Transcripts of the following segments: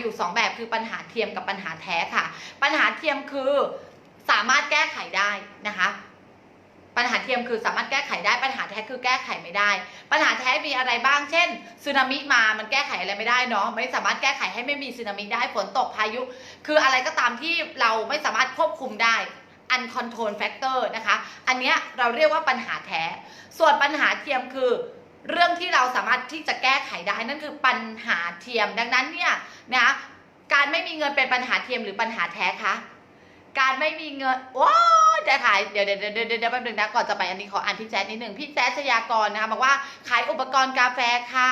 อยู่ 2 แบบคือปัญหาเทียมกับปัญหาแท้ค่ะ ปัญหาเทียมคือสามารถแก้ไขได้นะคะ ปัญหาเทียมคือสามารถแก้ไขได้ปัญหาแท้คือแก้ไขไม่ได้ ปัญหาแท้มีอะไรบ้าง เช่นสึนามิมามันแก้ไขอะไรไม่ได้เนาะไม่สามารถแก้ไขให้ไม่มีสึนามิได้ฝนตกพายุ คืออะไรก็ตามที่เราไม่สามารถควบคุมได้ uncontrol factor นะคะ อันเนี้ยเราเรียกว่าปัญหาแท้ ส่วนปัญหาเทียมคือ เรื่องที่เราสามารถที่จะแก้ไขได้นั่นคือปัญหาเทียม ดังนั้นเนี่ยนะการไม่มีเงินเป็นปัญหาเทียมหรือปัญหาแท้คะการไม่มีเงินว้าจะขายเดี๋ยวเดี๋ยวเดี๋ยวเดี๋ยวแป๊บนึงนะก่อนจะไปอันนี้ขออ่านพี่แจ๊ดนิดหนึ่งพี่แจ๊ดชยากรนะคะบอกว่าขายอุปกรณ์กาแฟค่ะ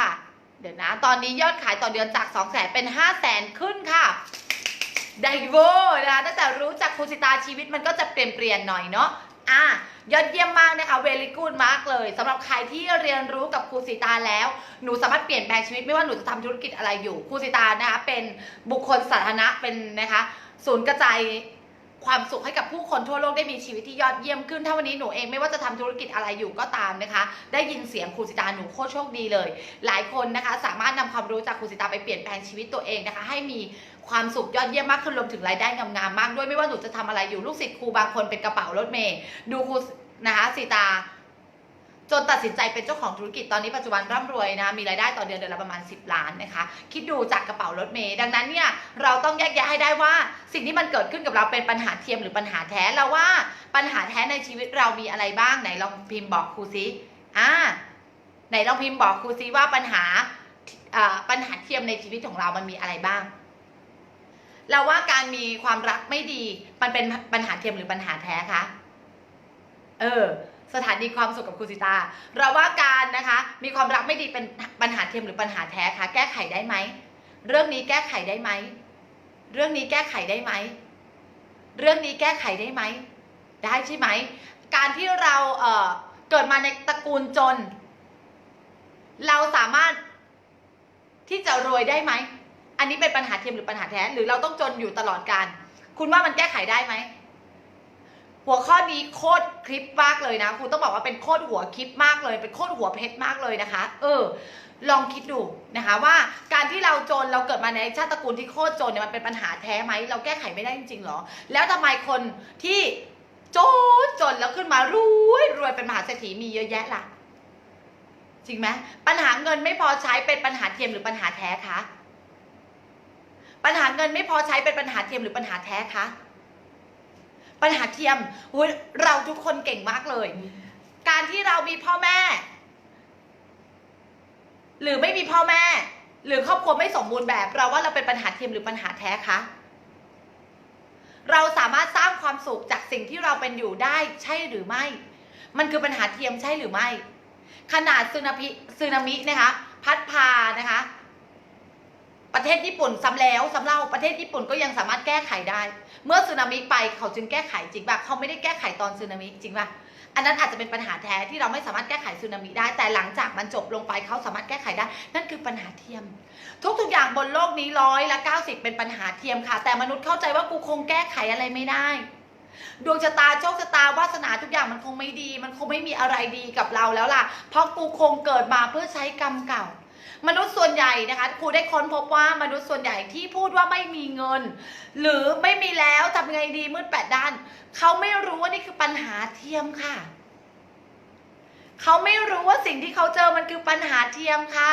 เดี๋ยวนะ ตอนนี้ยอดขายต่อเดือนจาก2 0 0 0 0เป็น5 0 0 0 0 0ขึ้นค่ะไดโวนะคะตั้งแต่รู้จักครูสิตาชีวิตมันก็จะเปลี่ยนเปลี่ยนหน่อยเนาะ อะยอดเยี่ยมมากนะคะเวลิกูดมากเลยสำหรับใครที่เรียนรู้กับครูสิตาแล้ว หนูสามารถเปลี่ยนแปลงชีวิตไม่ว่าหนูจะทำธุรกิจอะไรอยู่ครูสิตานะคะเป็นบุคคลสาธารณะเป็นนะคะศูนย์กระจายความสุขให้กับผู้คนทั่วโลกได้มีชีวิตที่ยอดเยี่ยมขึ้น ถ้าวันนี้หนูเองไม่ว่าจะทำธุรกิจอะไรอยู่ก็ตามนะคะ ได้ยินเสียงครูสิตาหนูโคตรโชคดีเลย หลายคนนะคะสามารถนำความรู้จากครูสิตาไปเปลี่ยนแปลงชีวิตตัวเองนะคะ ให้มี ความสุขยอดเยี่ยมมากขึ้นรวมถึงรายได้งามๆมากด้วยไม่ว่าหนูจะทำอะไรอยู่ลูกศิษย์ครูบางคนเป็นกระเป๋ารถเมย์ดูครูนะคะสิตาจนตัดสินใจเป็นเจ้าของธุรกิจตอนนี้ปัจจุบันร่ำรวยนะคะมีรายได้ต่อเดือนเดือนละประมาณ 10 ล้านนะคะ คิดดูจากกระเป๋ารถเมย์ดังนั้นเนี่ยเราต้องแยกแยะให้ได้ว่า สิ่งที่มันเกิดขึ้นกับเราเป็นปัญหาเทียมหรือปัญหาแท้เราว่าปัญหาแท้ในชีวิตเรามีอะไรบ้างไหนลองพิมพ์บอกครูซิอ่าไหนลองพิมพ์บอกครูซิว่าปัญหาปัญหาเทียมในชีวิตของเรามันมีอะไรบ้าง เราว่าการมีความรักไม่ดี มันเป็นปัญหาเทียมหรือปัญหาแท้คะ เออ สถานีความสุขกับครูสิตา เราว่าการนะคะ มีความรักไม่ดีเป็นปัญหาเทียมหรือปัญหาแท้คะ แก้ไขได้ไหม เรื่องนี้แก้ไขได้ไหม เรื่องนี้แก้ไขได้ไหม เรื่องนี้แก้ไขได้ไหม ได้ใช่ไหม การที่เราเออเกิดมาในตระกูลจน เราสามารถที่จะรวยได้ไหม อันนี้เป็นปัญหาเทียมหรือปัญหาแท้หรือเราต้องจนอยู่ตลอดการคุณว่ามันแก้ไขได้ไหมหัวข้อนี้โคตรคลิปมากเลยนะครูต้องบอกว่าเป็นโคตรหัวคลิปมากเลย เป็นโคตรหัวเพชรมากเลยนะคะ เออ ลองคิดดูนะคะ ว่าการที่เราจนเราเกิดมาในชาติตระกูลที่โคตรจนเนี่ยมันเป็นปัญหาแท้ไหมเราแก้ไขไม่ได้จริงๆหรอ แล้วทำไมคนที่จนจนแล้วขึ้นมารวยรวยเป็นมหาเศรษฐีมีเยอะแยะล่ะจริงไหมปัญหาเงินไม่พอใช้เป็นปัญหาเทียมหรือปัญหาแท้คะ ปัญหาเงินไม่พอใช้เป็นปัญหาเทียมหรือปัญหาแท้คะ ปัญหาเทียมอุ๊ยเราทุกคนเก่งมากเลย การที่เรามีพ่อแม่ หรือไม่มีพ่อแม่ หรือครอบครัวไม่สมบูรณ์แบบ เราว่าเราเป็นปัญหาเทียมหรือปัญหาแท้คะเราสามารถสร้างความสุขจากสิ่งที่เราเป็นอยู่ได้ใช่หรือไม่ มันคือปัญหาเทียมใช่หรือไม่ ขนาดซึนามิซึนามินะคะ พัดพานะคะ ประเทศญี่ปุ่นซ้ำแล้วซ้ำเล่าประเทศญี่ปุ่นก็ยังสามารถแก้ไขได้ เมื่อสึนามิไปเขาจึงแก้ไขจริงป่ะเขาไม่ได้แก้ไขตอนสึนามิจริงป่ะอันนั้นอาจจะเป็นปัญหาแท้ที่เราไม่สามารถแก้ไขสึนามิได้ แต่หลังจากมันจบลงไปเขาสามารถแก้ไขได้ นั่นคือปัญหาเทียม ทุกๆอย่างบนโลกนี้ร้อยละ90 เป็นปัญหาเทียมค่ะ แต่มนุษย์เข้าใจว่ากูคงแก้ไขอะไรไม่ได้ดวงชะตาโชคชะตาวาสนาทุกอย่างมันคงไม่ดี มันคงไม่มีอะไรดีกับเราแล้วล่ะ เพราะกูคงเกิดมาเพื่อใช้กรรมเก่า มนุษย์ส่วนใหญ่นะคะครูได้ค้นพบว่ามนุษย์ส่วนใหญ่ที่พูดว่าไม่มีเงิน หรือไม่มีแล้วทำไงดีมืดแปดด้านเขาไม่รู้ว่านี่คือปัญหาเทียมค่ะเขาไม่รู้ว่าสิ่งที่เขาเจอมันคือปัญหาเทียมค่ะ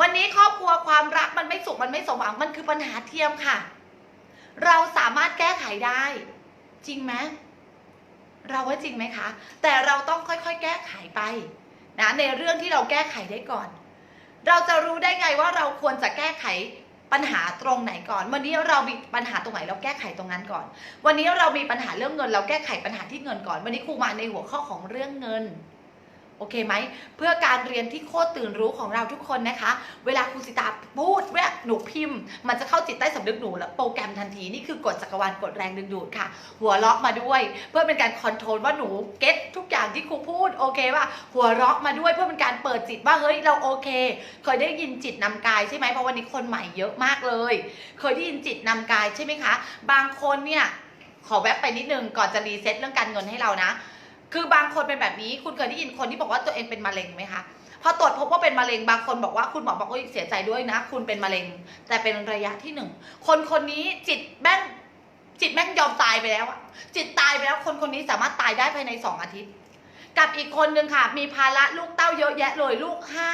วันนี้ครอบครัวความรักมันไม่สุขมันไม่สมหวังมันคือปัญหาเทียมค่ะ เราสามารถแก้ไขได้ จริงไหม เราว่าจริงไหมคะ แต่เราต้องค่อยๆ แก้ไขไปนะในเรื่องที่เราแก้ไขได้ก่อน เราจะรู้ได้ไงว่าเราควรจะแก้ไขปัญหาตรงไหนก่อน วันนี้เรามีปัญหาตรงไหนเราแก้ไขตรงนั้นก่อน วันนี้เรามีปัญหาเรื่องเงิน เราแก้ไขปัญหาที่เงินก่อน วันนี้ครูมาในหัวข้อของเรื่องเงิน โอเคไหม เพื่อการเรียนที่โคตรตื่นรู้ของเราทุกคนนะคะ เวลาครูสิตาพูดเวลาหนูพิมพ์ มันจะเข้าจิตใต้สำนึกหนูแล้วโปรแกรมทันที นี่คือกฎจักรวาลกฎแรงดึงดูดค่ะ หัวเราะมาด้วย เพื่อเป็นการคอนโทรลว่าหนูเก็ตทุกอย่างที่ครูพูดโอเคว่าหัวเราะมาด้วยเพื่อเป็นการเปิดจิตว่าเฮ้ยเราโอเค เคยได้ยินจิตนำกายใช่ไหมเพราะวันนี้คนใหม่เยอะมากเลย เคยได้ยินจิตนำกายใช่ไหมคะ บางคนเนี่ยขอแวบไปนิดนึงก่อนจะรีเซ็ตเรื่องการเงินให้เรานะ คือบางคนเป็นแบบนี้ คุณเคยได้ยินคนที่บอกว่าตัวเองเป็นมะเร็งไหมคะพอตรวจพบว่าเป็นมะเร็งบางคนบอกว่าคุณหมอบอกว่าเสียใจด้วยนะ คุณเป็นมะเร็ง แต่เป็นระยะที่หนึ่งคนคนนี้จิตแม่งจิตแม่งยอมตายไปแล้วอะจิตตายไปแล้วคนคนนี้สามารถตายได้ภายในสองอาทิตย์ กับอีกคนนึงค่ะ มีภาระลูกเต้าเยอะแยะเลยลูกห้า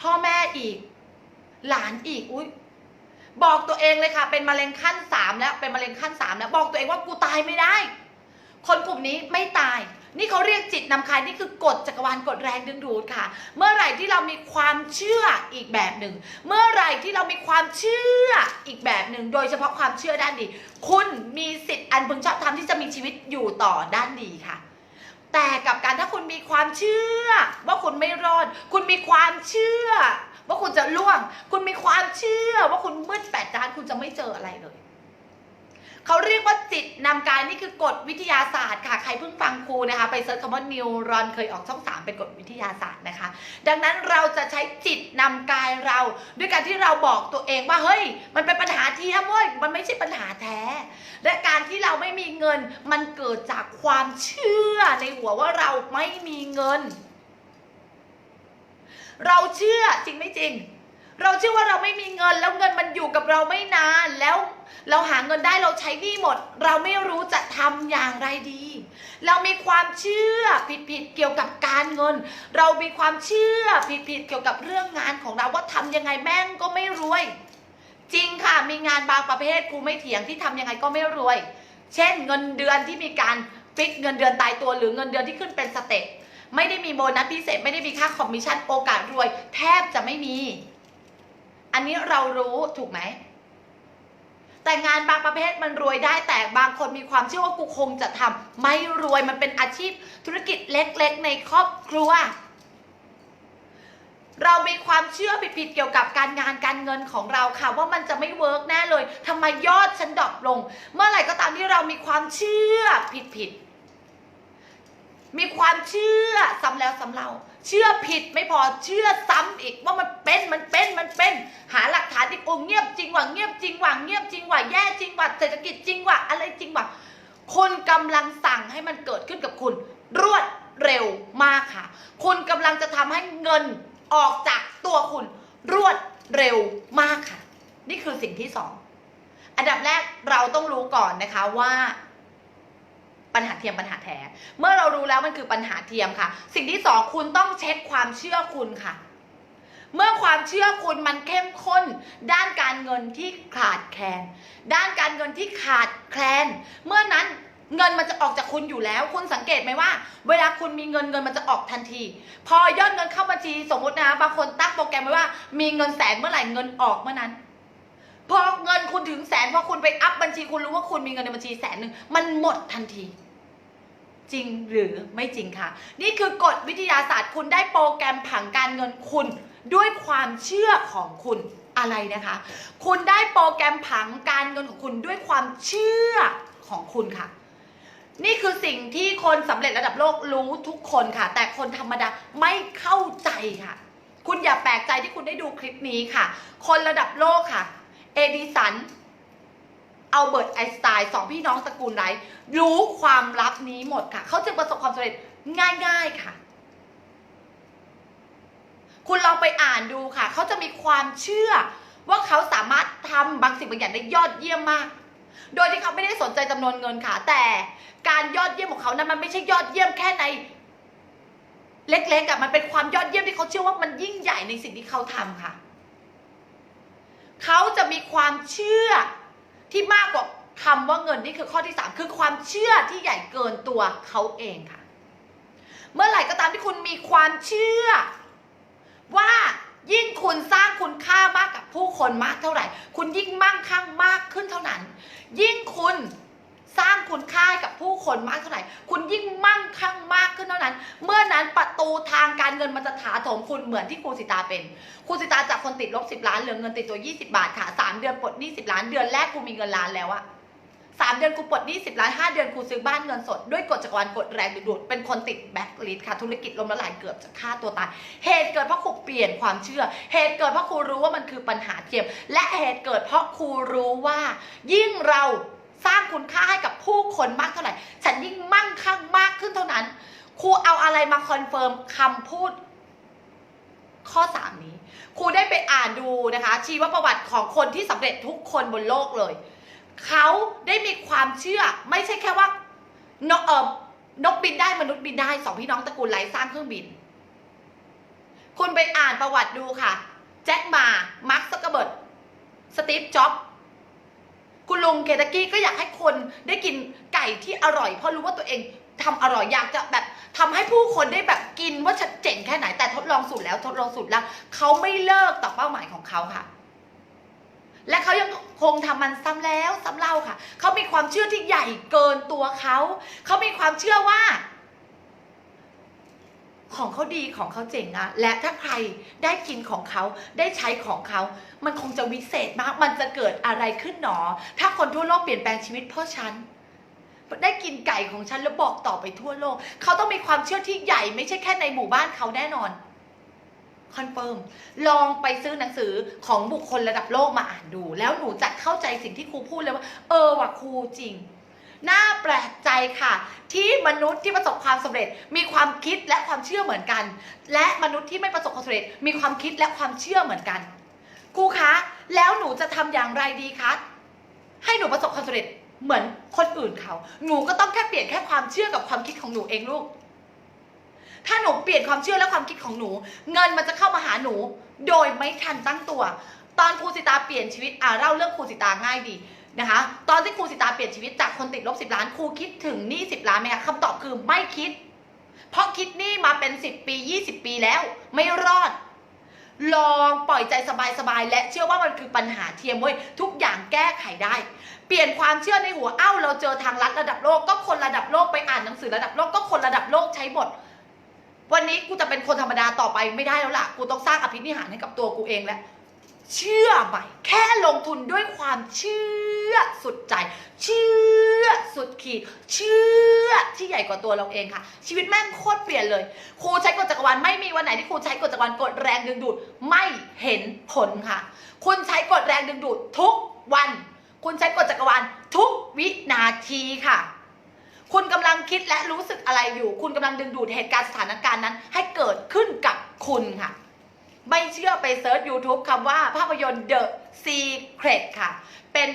พ่อแม่อีก หลานอีกอุ้ยบอกตัวเองเลยค่ะ เป็นมะเร็งขั้นสามแล้วเป็นมะเร็งขั้นสามแล้ว บอกตัวเองว่ากูตายไม่ได้ คนกลุ่มนี้ไม่ตาย นี่เขาเรียกจิตนำคายนี่คือกฎจักรวาลกฎแรงดึงดูดค่ะ เมื่อไหร่ที่เรามีความเชื่ออีกแบบหนึ่ง เมื่อไหร่ที่เรามีความเชื่ออีกแบบหนึ่ง โดยเฉพาะความเชื่อด้านดี คุณมีสิทธิ์อันพึงชอบธรรมที่จะมีชีวิตอยู่ต่อด้านดีค่ะ แต่กับการถ้าคุณมีความเชื่อ ว่าคุณไม่รอด คุณมีความเชื่อ ว่าคุณจะล่วง คุณมีความเชื่อว่าคุณมืดแปดด้านคุณจะไม่เจออะไรเลย เขาเรียกว่าจิตนำกายนี่คือกฎวิทยาศาสตร์ค่ะ ใครเพิ่งฟังครูนะคะ ไปเซิร์ชคำว่านิวรอนเคยออกช่องสามเป็นกฎวิทยาศาสตร์นะคะ ดังนั้นเราจะใช้จิตนำกายเรา ด้วยการที่เราบอกตัวเองว่าเฮ้ย มันเป็นปัญหาเทียมเว้ยมันไม่ใช่ปัญหาแท้ และการที่เราไม่มีเงินมันเกิดจากความเชื่อในหัวว่าเราไม่มีเงิน เราเชื่อจริงไม่จริง เราเชื่อว่าเราไม่มีเงินแล้วเงินมันอยู่กับเราไม่นานแล้วเราหาเงินได้เราใช้หนี้หมด เราไม่รู้จะทำอย่างไรดี เรามีความเชื่อผิดๆเกี่ยวกับการเงิน เรามีความเชื่อผิดๆเกี่ยวกับเรื่องงานของเราว่าทำยังไงแม่งก็ไม่รวย จริงค่ะมีงานบางประเภทครูไม่เถียงที่ทำยังไงก็ไม่รวย เช่น เงินเดือนที่มีการฟิกเงินเดือนตายตัวหรือเงินเดือนที่ขึ้นเป็นสเต็ปไม่ได้มีโบนัสพิเศษไม่ได้มีค่าคอมมิชชั่นโอกาสรวย แทบจะไม่มี อันนี้เรารู้ถูกไหม แต่งานบางประเภทมันรวยได้แต่บางคนมีความเชื่อว่ากูคงจะทำไม่รวยมันเป็นอาชีพธุรกิจเล็กๆ ในครอบครัว เรามีความเชื่อผิดๆเกี่ยวกับการงานการเงินของเราค่ะ ว่ามันจะไม่เวิร์กแน่เลยทำไมยอดฉันดรอปลง เมื่อไหร่ก็ตามที่เรามีความเชื่อผิดๆ มีความเชื่อซ้ำแล้วซ้ำเล่า เชื่อผิดไม่พอเชื่อซ้ำอีกว่ามันเป็นมันเป็นมันเป็น หาหลักฐานอีกโอ้เงียบจริงว่ะเงียบจริงว่ะเงียบจริงว่ะแย่จริงว่ะเศรษฐกิจจริงว่ะอะไรจริงว่ะคุณกำลังสั่งให้มันเกิดขึ้นกับคุณ รวดเร็วมากค่ะ คุณกำลังจะทำให้เงินออกจากตัวคุณ รวดเร็วมากค่ะ นี่คือสิ่งที่สองอันดับแรกเราต้องรู้ก่อนนะคะว่าปัญหา เทียมปัญหาแท้ เมื่อเรารู้แล้วมันคือปัญหาเทียมค่ะ สิ่งที่สองคุณต้องเช็คความเชื่อคุณค่ะ เมื่อความเชื่อคุณมันเข้มข้น ด้านการเงินที่ขาดแคลน ด้านการเงินที่ขาดแคลน เมื่อนั้นเงินมันจะออกจากคุณอยู่แล้ว คุณสังเกตไหมว่า เวลาคุณมีเงินเงินมันจะออกทันที พอยอดเงินเข้าบัญชีสมมตินะบางคนตั้งโปรแกรมไว้ว่า มีเงินแสนเมื่อไหร่เงินออกเมื่อนั้นพอเงินคุณถึงแสนพอคุณไปอัพบัญชีคุณรู้ว่าคุณมีเงินในบัญชีแสนหนึ่งมันหมดทันที จริงหรือไม่จริงค่ะ นี่คือกฎวิทยาศาสตร์ คุณได้โปรแกรมผังการเงินคุณ ด้วยความเชื่อของคุณอะไรนะคะ คุณได้โปรแกรมผังการเงินของคุณด้วยความเชื่อของคุณค่ะ นี่คือสิ่งที่คนสำเร็จระดับโลกรู้ทุกคนค่ะ แต่คนธรรมดาไม่เข้าใจค่ะ คุณอย่าแปลกใจที่คุณได้ดูคลิปนี้ค่ะ คนระดับโลกค่ะ เอดิสัน อาเบิร์ตไอน์สไตน์สองพี่น้องตระกูลไรรู้ความลับนี้หมดค่ะ เขาจึงประสบความสำเร็จง่ายๆค่ะ คุณลองไปอ่านดูค่ะ เขาจะมีความเชื่อว่าเขาสามารถทำบางสิ่งบางอย่างได้ยอดเยี่ยมมาก โดยที่เขาไม่ได้สนใจจำนวนเงินค่ะ แต่การยอดเยี่ยมของเขานั้นมันไม่ใช่ยอดเยี่ยมแค่ใน เล็กๆอะมันเป็นความยอดเยี่ยมที่เขาเชื่อว่ามันยิ่งใหญ่ในสิ่งที่เขาทำค่ะ เขาจะมีความเชื่อ ที่มากกว่าคำว่าเงินนี่คือข้อที่สามคือความเชื่อที่ใหญ่เกินตัวเขาเองค่ะ เมื่อไหร่ก็ตามที่คุณมีความเชื่อ ว่ายิ่งคุณสร้างคุณค่ามากกับผู้คนมากเท่าไหร่ คุณยิ่งมั่งคั่งมากขึ้นเท่านั้น ยิ่งคุณ สร้างคุณค่าให้กับผู้คนมากเท่าไหร่ คุณยิ่งมั่งคั่งมากขึ้นเท่านั้น เมื่อนั้นประตูทางการเงินมันจะถาโถมคุณเหมือนที่ครูสิตาเป็นครูสิตาจากคนติดลบสิบล้านเหลือเงินติดตัวยี่สิบาทค่ะสามเดือนปลดหนี้สิบล้านเดือนแรกครูมีเงินล้านแล้วอะสามเดือนครูปลดหนี้สิบล้านห้าเดือนครูซื้อบ้านเงินสด ด้วยกฎจักรวาลกฎแรงดึงดูดเป็นคนติดแบ็คลิสค่ะ ธุรกิจล้มละลายเกือบจะฆ่าตัวตาย เหตุเกิดเพราะครูเปลี่ยนความเชื่อ เหตุเกิดเพราะครูรู้ว่ามันคือปัญหาเทียม และเหตุเกิดเพราะครูรู้ว่า ยิ่งเรา สร้างคุณค่าให้กับผู้คนมากเท่าไหร่ ฉันยิ่งมั่งคั่งมากขึ้นเท่านั้น ครูเอาอะไรมาคอนเฟิร์มคำพูด ข้อสามนี้ ครูได้ไปอ่านดูนะคะ ชีวประวัติของคนที่สำเร็จทุกคนบนโลกเลย เขาได้มีความเชื่อ ไม่ใช่แค่ว่านกเออนกบินได้มนุษย์บินได้สองพี่น้องตระกูลไร้สร้างเครื่องบิน คุณไปอ่านประวัติดูค่ะ แจ็คมา มาร์คซักเกอร์เบิร์ตสตีฟ จ็อบ ลุงเคตากี้ก็อยากให้คนได้กินไก่ที่อร่อย เพราะรู้ว่าตัวเองทำอร่อยอยากจะแบบทำให้ผู้คนได้แบบกินว่าชัดเจนแค่ไหนแต่ทดลองสูตรแล้วทดลองสูตรแล้วเขาไม่เลิกต่อเป้าหมายของเขาค่ะ และเขายังคงทำมันซ้ำแล้วซ้ำเล่าค่ะเขามีความเชื่อที่ใหญ่เกินตัวเขาเขามีความเชื่อว่า ของเขาดีของเขาเจ๋งอะและถ้าใครได้กินของเขาได้ใช้ของเขา มันคงจะวิเศษมาก มันจะเกิดอะไรขึ้นหนอ ถ้าคนทั่วโลกเปลี่ยนแปลงชีวิตเพราะฉันได้กินไก่ของฉันแล้วบอกต่อไปทั่วโลก เขาต้องมีความเชื่อที่ใหญ่ไม่ใช่แค่ในหมู่บ้านเขาแน่นอนคอนเฟิร์มลองไปซื้อหนังสือของบุคคลระดับโลกมาอ่านดู แล้วหนูจะเข้าใจสิ่งที่ครูพูดเลยว่า เออว่ะครูจริง น่าแปลกใจค่ะ ที่มนุษย์ที่ประสบความสำเร็จ มีความคิดและความเชื่อเหมือนกัน และมนุษย์ที่ไม่ประสบความสำเร็จ มีความคิดและความเชื่อเหมือนกันครูคะแล้วหนูจะทำอย่างไรดีคะให้หนูประสบความสำเร็จเหมือนคนอื่นเขา หนูก็ต้องแค่เปลี่ยนแค่ความเชื่อกับความคิดของหนูเองลูก ถ้าหนูเปลี่ยนความเชื่อและความคิดของหนู เงินมันจะเข้ามาหาหนู โดยไม่ทันตั้งตัว ตอนครูสิตาเปลี่ยนชีวิตอ่าเล่าเรื่องครูสิตาง่ายดี นะคะ ตอนที่ครูสิตาเปลี่ยนชีวิตจากคนติดลบสิบล้านครูคิดถึงหนี้สิบล้านไหมคะคำตอบคือไม่คิด เพราะคิดหนี้มาเป็นสิบปียี่สิบปีแล้ว ไม่รอด ลองปล่อยใจสบายๆและเชื่อว่ามันคือปัญหาเทียมเว้ยทุกอย่างแก้ไขได้ เปลี่ยนความเชื่อในหัวเอ้า เราเจอทางลัดระดับโลกก็คนระดับโลกไปอ่านหนังสือระดับโลกก็คนระดับโลกใช้หมดวันนี้กูจะเป็นคนธรรมดาต่อไปไม่ได้แล้วล่ะกูต้องสร้างอภินิหารให้กับตัวกูเองแล้ว เชื่อใหมแค่ลงทุนด้วยความเชื่อสุดใจ เชื่อสุดขีด เชื่อที่ใหญ่กว่าตัวเราเองค่ะ ชีวิตแม่งโคตรเปลี่ยนเลยครูใช้กฎจักรวาลไม่มีวันไหนที่ครูใช้กฎจักรวาลกดแรงดึงดูดไม่เห็นผลค่ะ คุณใช้กฎแรงดึงดูดทุกวัน คุณใช้กฎจักรวาลทุกวินาทีค่ะคุณกำลังคิดและรู้สึกอะไรอยู่ คุณกำลังดึงดูดเหตุการณ์สถานการณ์นั้น ให้เกิดขึ้นกับคุณค่ะ ไม่เชื่อไปเซิร์ช YouTube คำว่าภาพยนตร์ The Secret ค่ะ เป็น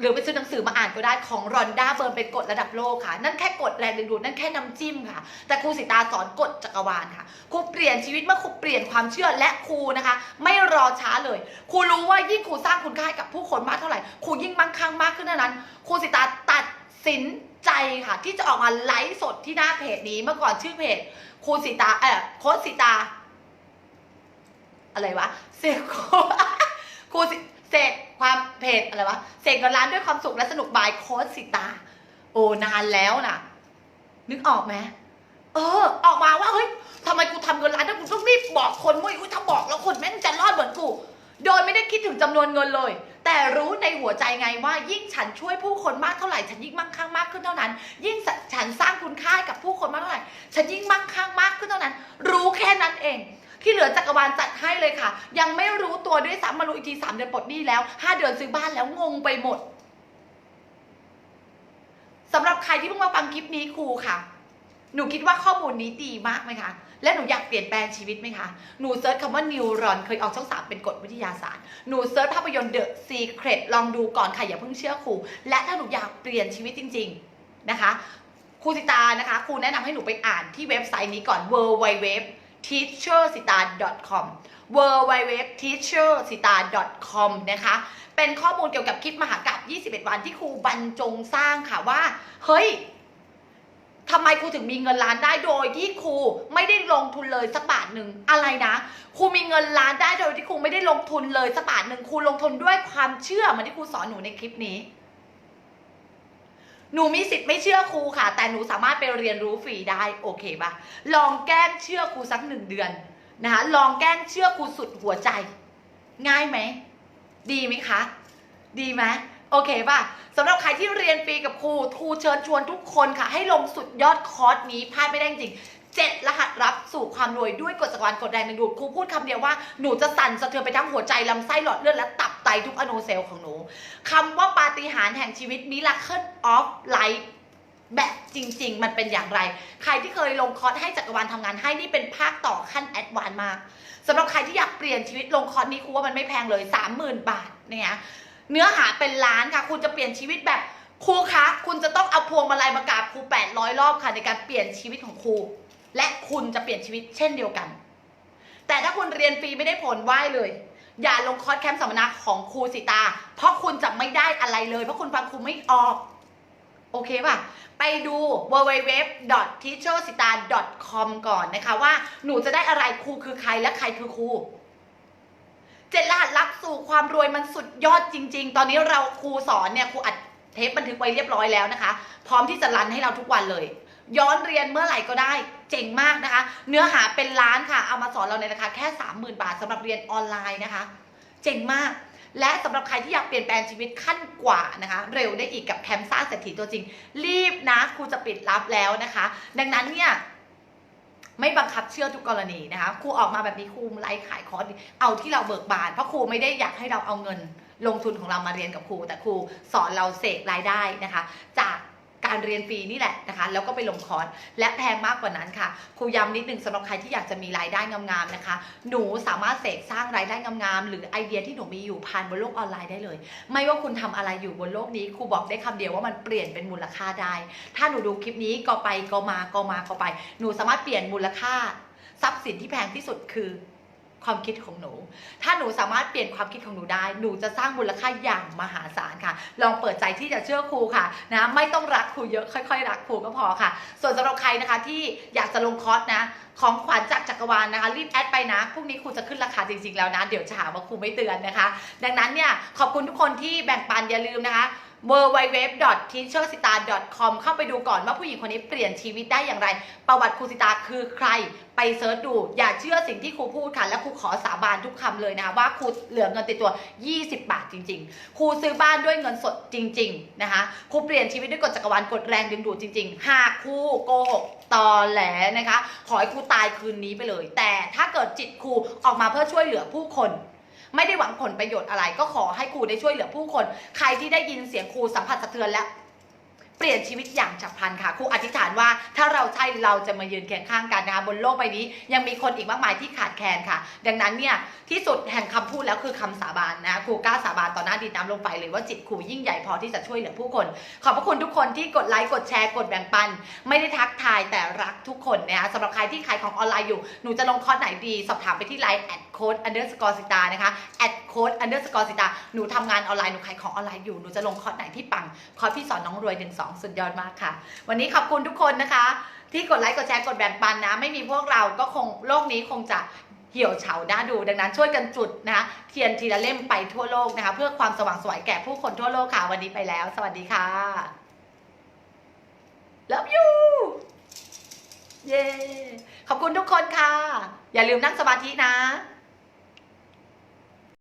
หรือไปซื้อหนังสือมาอ่านก็ได้ของรอนด้าเบิร์นเป็นกฎระดับโลกค่ะ นั่นแค่กฎแรงดึงดูดนั่นแค่น้ำจิ้มค่ะ แต่ครูสิตาสอนกฎจักรวาลค่ะครูเปลี่ยนชีวิตเมื่อครูเปลี่ยนความเชื่อและครูนะคะ ไม่รอช้าเลยครูรู้ว่ายิ่งครูสร้างคุณค่ากับผู้คนมากเท่าไหร่ครูยิ่งมั่งคั่งมากขึ้นเท่านั้นครูสิตาตัดสินใจค่ะ ที่จะออกมาไลฟ์สดที่หน้าเพจนี้เมื่อก่อนชื่อเพจครูสิตาเออโค้ชสิตา อะไรวะเสกครูเสกความเพจอะไรวะเสกเงินล้านด้วยความสุขและสนุกบายโค้ชสิตา โอ้นานแล้วนะนึกออกไหมเออ ออกมาว่าเฮ้ยทำไมกูทำเงินล้านแล้วกูต้องรีบบอกคนเว้ยอุ๊ยถ้าบอกแล้วคนแม่งจะรอดเหมือนกูโดยไม่ได้คิดถึงจำนวนเงินเลย แต่รู้ในหัวใจไงว่ายิ่งฉันช่วยผู้คนมากเท่าไหร่ ฉันยิ่งมั่งคั่งมากขึ้นเท่านั้น ยิ่งฉันสร้างคุณค่ากับผู้คนมากเท่าไหร่ ฉันยิ่งมั่งคั่งมากขึ้นเท่านั้น รู้แค่นั้นเอง ที่เหลือจักรวาลจัดให้เลยค่ะ ยังไม่รู้ตัวด้วยซ้ำมารู้อีกทีสามเดือนปลดหนี้แล้วห้าเดือนซื้อบ้านแล้วงงไปหมดสำหรับใครที่เพิ่งมาฟังคลิปนี้ครูค่ะ หนูคิดว่าข้อมูลนี้ดีมากไหมคะ และหนูอยากเปลี่ยนแปลงชีวิตไหมคะ หนูเซิร์ชคำว่านิวรอนเคยออกช่องสามเป็นกฎวิทยาศาสตร์ หนูเซิร์ชภาพยนตร์ The Secret ลองดูก่อนค่ะอย่าเพิ่งเชื่อครู และถ้าหนูอยากเปลี่ยนชีวิตจริง ๆนะคะ ครูสิตานะคะ ครูแนะนำให้หนูไปอ่านที่เว็บไซต์นี้ก่อน w w w teachersita.com w w w teachersita.com นะคะ เป็นข้อมูลเกี่ยวกับคลิปมหากราบ21 วันที่ครูบรรจงสร้างค่ะว่า เฮ้ยทำไมครูถึงมีเงินล้านได้โดยที่ครูไม่ได้ลงทุนเลยสักบาทหนึ่งอะไรนะครูมีเงินล้านได้โดยที่ครูไม่ได้ลงทุนเลยสักบาทหนึ่งครูลงทุนด้วยความเชื่อเหมือนที่ครูสอนหนูในคลิปนี้ หนูมีสิทธิ์ไม่เชื่อครูค่ะ แต่หนูสามารถไปเรียนรู้ฟรีได้โอเคปะลองแกล้งเชื่อครูสักหนึ่งเดือนนะคะลองแกล้งเชื่อครูสุดหัวใจ ง่ายไหมดีไหมคะ ดีไหมโอเคป่ะสำหรับใครที่เรียนฟรีกับครูครูเชิญชวนทุกคนค่ะ ให้ลงสุดยอดคอร์สนี้พลาดไม่ได้จริง เจ็ดรหัสรับสู่ความรวยด้วยกฎจักรวาลกฎแรงดึงดูดครูพูดคำเดียวว่าหนูจะสั่นสะเทือนไปทั้งหัวใจลำไส้หลอดเลือดและตับไตทุกอนูเซลล์ของหนูคำว่าปาฏิหาริย์แห่งชีวิต miracle of life แบบจริง ๆ มันเป็นอย่างไร ใครที่เคยลงคอร์สให้จักรวาลทำงานให้นี่เป็นภาคต่อขั้นแอดวานซ์มากสำหรับใครที่อยากเปลี่ยนชีวิตลงคอร์สนี้ครูว่ามันไม่แพงเลย 30,000 บาทเนี่ยเนื้อหาเป็นล้านค่ะ คุณจะเปลี่ยนชีวิตแบบครูคะคุณจะต้องเอาพวงมาลัยมากราบครู800รอบค่ะในการเปลี่ยนชีวิตของครู และคุณจะเปลี่ยนชีวิตเช่นเดียวกัน แต่ถ้าคุณเรียนฟรีไม่ได้ผลไหวเลย อย่าลงคอร์สแคมป์สัมมนาของครูสิตา เพราะคุณจะไม่ได้อะไรเลย เพราะคุณฟังครูไม่ออก โอเคป่ะ ไปดู www.teachersita.com ก่อนนะคะว่าหนูจะได้อะไรครูคือใครและใครคือครูเจ็ดรหัสลับสู่ความรวยมันสุดยอดจริง ๆ ตอนนี้เราครูสอนเนี่ยครูอัดเทปบันทึกไว้เรียบร้อยแล้วนะคะ พร้อมที่จะรันให้เราทุกวันเลย ย้อนเรียนเมื่อไหร่ก็ได้เจ๋งมากนะคะ เนื้อหาเป็นล้านค่ะ เอามาสอนเราในราคาแค่ 30,000 บาทสำหรับเรียนออนไลน์นะคะ เจ๋งมาก และสำหรับใครที่อยากเปลี่ยนแปลงชีวิตขั้นกว่านะคะ เร็วได้อีกกับแคมป์สร้างเศรษฐีตัวจริง รีบนะครูจะปิดรับแล้วนะคะ ดังนั้นเนี่ยไม่บังคับเชื่อทุกกรณีนะคะครูออกมาแบบนี้ครูไลฟ์ขายคอร์สเอาที่เราเบิกบาน เพราะครูไม่ได้อยากให้เราเอาเงินลงทุนของเรามาเรียนกับครู แต่ครูสอนเราเสกรายได้นะคะ จาก การเรียนฟรีนี่แหละนะคะแล้วก็ไปลงคอร์สและแพงมากกว่านั้นค่ะครูย้ำนิดนึงสำหรับใครที่อยากจะมีรายได้งามๆนะคะ หนูสามารถเสกสร้างรายได้งามๆหรือไอเดียที่หนูมีอยู่ผ่านบนโลกออนไลน์ได้เลย ไม่ว่าคุณทำอะไรอยู่บนโลกนี้ครูบอกได้คำเดียวว่ามันเปลี่ยนเป็นมูลค่าได้ ถ้าหนูดูคลิปนี้ก็ไปก็มาก็มาก็ไป หนูสามารถเปลี่ยนมูลค่า ทรัพย์สินที่แพงที่สุดคือความคิดของหนู ถ้าหนูสามารถเปลี่ยนความคิดของหนูได้ หนูจะสร้างมูลค่าอย่างมหาศาล ลองเปิดใจที่จะเชื่อครูค่ะนะไม่ต้องรักครูเยอะค่อย ๆ รักครูก็พอค่ะ ส่วนสำหรับใครนะคะที่อยากจะลงคอร์สนะของขวัญจากจักรวาลนะคะ รีบแอดไปนะพรุ่งนี้ครูจะขึ้นราคาจริงๆแล้วนะ เดี๋ยวจะหาว่าครูไม่เตือนนะคะ ดังนั้นเนี่ยขอบคุณทุกคนที่แบ่งปันอย่าลืมนะคะ w w w t e a c h e r s i t a c o m เข้าไปดูก่อนว่าผู้หญิงคนนี้เปลี่ยนชีวิตได้อย่างไร ประวัติครูสิตาคือใครไปเซิร์ชดู อย่าเชื่อสิ่งที่ครูพูดค่ะ และครูขอสาบานทุกคำเลยนะคะว่าครูเหลือเงินติดตัว 20 บาทจริง ๆ ครูซื้อบ้านด้วยเงินสดจริง ๆ นะคะ ครูเปลี่ยนชีวิตด้วยกฎจักรวาลกฎแรงดึงดูดจริง ๆ หากครูโกหกตอแหลนะคะ ขอให้ครูตายคืนนี้ไปเลย แต่ถ้าเกิดจิตครูออกมาเพื่อช่วยเหลือผู้คน ไม่ได้หวังผลประโยชน์อะไร ก็ขอให้ครูได้ช่วยเหลือผู้คน ใครที่ได้ยินเสียงครูสัมผัสสะเทือนและเปลี่ยนชีวิตอย่างฉับพลันค่ะครูอธิษฐานว่าถ้าเราใช่เราจะมายืนเคียงข้างกันนะคะบนโลกใบนี้ ยังมีคนอีกมากมายที่ขาดแคลนค่ะ ดังนั้นเนี่ยที่สุดแห่งคำพูดแล้วคือคำสาบานนะคะครูกล้าสาบานต่อหน้าดินน้ำลงไปเลยว่าจิตครูยิ่งใหญ่พอที่จะช่วยเหลือผู้คน ขอบพระคุณทุกคนที่กดไลค์กดแชร์กดแบ่งปัน ไม่ได้ทักทายแต่รักทุกคนนะคะสำหรับใครที่ขายของออนไลน์อยู่หนูจะลงคอร์สไหนดีสอบถามไปที่ไลน์แอดโค้ด underscore สิตานะคะแอดโค้ด underscore สิตาหนูทำงานออนไลน์ หนูขายของออนไลน์อยู่ หนูจะลงคอร์สไหนที่ปัง คอร์สพี่สอนน้องรวยหนึ่งสองสุดยอดมากค่ะ วันนี้ขอบคุณทุกคนนะคะ ที่กดไลค์กดแชร์กดแบ่งปันนะ ไม่มีพวกเราก็คงโลกนี้คงจะเหี่ยวเฉาน่าดูดังนั้นช่วยกันจุดนะคะเทียนทีละเล่มไปทั่วโลกนะคะ เพื่อความสว่างสวยแก่ผู้คนทั่วโลกค่ะวันนี้ไปแล้ว สวัสดีค่ะ Love you เย้ขอบคุณทุกคนค่ะ อย่าลืมนั่งสมาธินะ